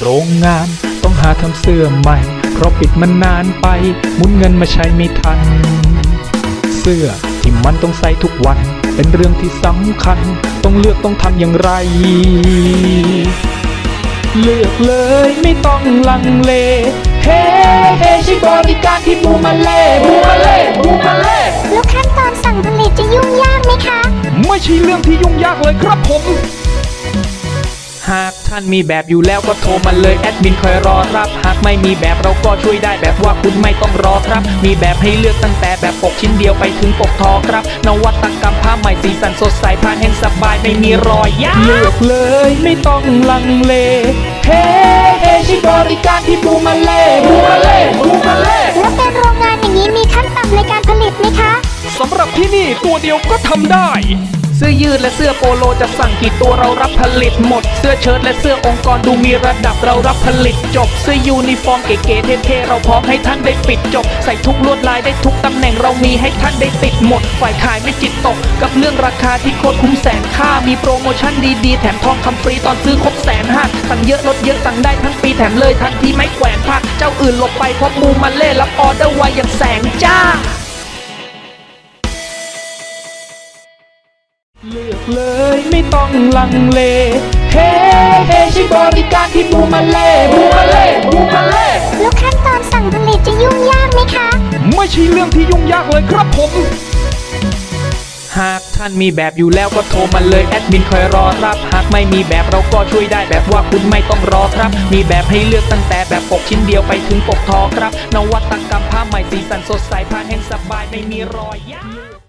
โรงงานต้องหาทำเสื้อใหม่ เพราะปิดมันนานไปหมุนเงินมาใช้ไม่ทัน เสื้อที่มันต้องใส่ทุกวัน เป็นเรื่องที่สำคัญ ต้องเลือกต้องทำอย่างไร เลือกเลยไม่ต้องลังเล เฮ้เฮ้ใช้บริการที่บูมาเล่บูมาเล่บูมาเล่แล้วขั้นตอนสั่งผลิตจะยุ่งยากไหมคะ ไม่ใช่เรื่องที่ยุ่งยากเลยครับผม หากท่านมีแบบอยู่แล้วก็โทรมาเลยแอดมินคอยรอรับ หากไม่มีแบบเราก็ช่วยได้แบบว่าคุณไม่ต้องรอครับ มีแบบให้เลือกตั้งแต่แบบปกชิ้นเดียวไปถึงปกทอครับ นวัตกรรมผ้าใหม่สีสันสดใสผ้าแห้งสบายไม่มีรอยยากเลือกเลยไม่ต้องลังเล เฮ้เฮ้ใช้บริการที่บูมาเล่บูมาเล่บูมาเล่แล้วเป็นโรงงานอย่างนี้มีขั้นต่ำในการผลิตไหมคะสำหรับที่นี่ตัวเดียวก็ทำได้เสื้อยืดและเสื้อโปโลจะสั่งกี่ตัวเรารับผลิตหมด เสื้อเชิ้ตและเสื้อองค์กรดูมีระดับเรารับผลิตจบ เสื้อยูนิฟอร์มเก๋ๆเท่ๆเราพร้อมให้ท่านได้ปิดจบ ใส่ทุกลวดลายได้ทุกตำแหน่งเรามีให้ท่านได้ติดหมด ฝ่ายขายไม่จิตตก กับเรื่องราคาที่โคตรคุ้มแสนค่ามีโปรโมชั่นดีๆ แถมทองคำฟรีตอนซื้อครบแสนห้าสั่งเยอะลดเยอะสั่งได้ทั้งปีแถมเลยทันทีไม่แขวนผ้าเจ้าอื่นหลบไปเพราะบูมาเล่รับออเดอร์ไวอย่างแสงจ้า เลือกเลยไม่ต้องลังเล เฮ้เฮ้ใช้บริการที่บูมาเล่บูมาเล่บูมาเล่แล้วขั้นตอนสั่งผลิตจะยุ่งยากไหมคะ ไม่ใช่เรื่องที่ยุ่งยากเลยครับผม หากท่านมีแบบอยู่แล้วก็โทรมาเลยแอดมินคอยรอรับ หากไม่มีแบบเราก็ช่วยได้แบบว่าคุณไม่ต้องรอครับ มีแบบให้เลือกตั้งแต่แบบปกชิ้นเดียวไปถึงปกทอครับ นวัตกรรมผ้าใหม่สีสันสดใสผ้าแห้งสบายไม่มีรอยยาก